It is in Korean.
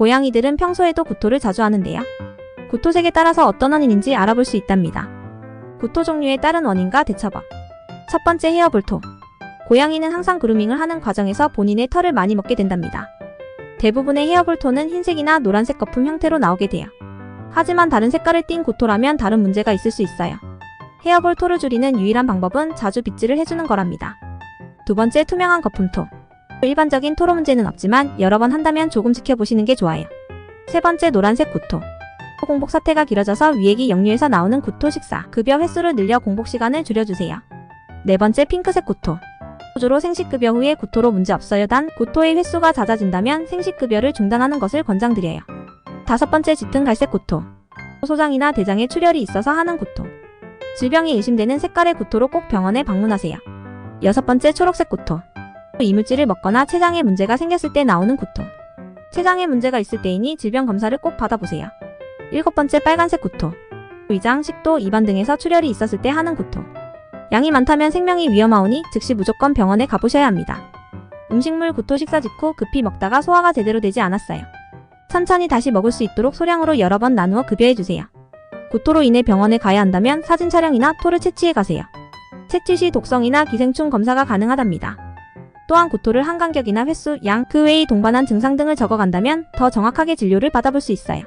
고양이들은 평소에도 구토를 자주 하는데요. 구토색에 따라서 어떤 원인인지 알아볼 수 있답니다. 구토 종류에 따른 원인과 대처법. 첫 번째 헤어볼토. 고양이는 항상 그루밍을 하는 과정에서 본인의 털을 많이 먹게 된답니다. 대부분의 헤어볼토는 흰색이나 노란색 거품 형태로 나오게 돼요. 하지만 다른 색깔을 띤 구토라면 다른 문제가 있을 수 있어요. 헤어볼토를 줄이는 유일한 방법은 자주 빗질을 해주는 거랍니다. 두 번째 투명한 거품토. 일반적인 토로 문제는 없지만 여러 번 한다면 조금 지켜보시는 게 좋아요. 세 번째 노란색 구토. 공복 사태가 길어져서 위액이 역류해서 나오는 구토 식사. 급여 횟수를 늘려 공복 시간을 줄여주세요. 네 번째 핑크색 구토. 주로 생식급여 후에 구토로 문제 없어요. 단 구토의 횟수가 잦아진다면 생식급여를 중단하는 것을 권장드려요. 다섯 번째 짙은 갈색 구토. 소장이나 대장에 출혈이 있어서 하는 구토. 질병이 의심되는 색깔의 구토로 꼭 병원에 방문하세요. 여섯 번째 초록색 구토. 이물질을 먹거나 췌장에 문제가 생겼을 때 나오는 구토. 췌장에 문제가 있을 때이니 질병 검사를 꼭 받아보세요. 일곱 번째 빨간색 구토. 위장, 식도, 입안 등에서 출혈이 있었을 때 하는 구토. 양이 많다면 생명이 위험하오니 즉시 무조건 병원에 가보셔야 합니다. 음식물 구토 식사 직후 급히 먹다가 소화가 제대로 되지 않았어요. 천천히 다시 먹을 수 있도록 소량으로 여러 번 나누어 급여해주세요. 구토로 인해 병원에 가야 한다면 사진 촬영이나 토를 채취해 가세요. 채취 시 독성이나 기생충 검사가 가능하답니다. 또한 구토를 한 간격이나 횟수, 양, 그 외의 동반한 증상 등을 적어간다면 더 정확하게 진료를 받아볼 수 있어요.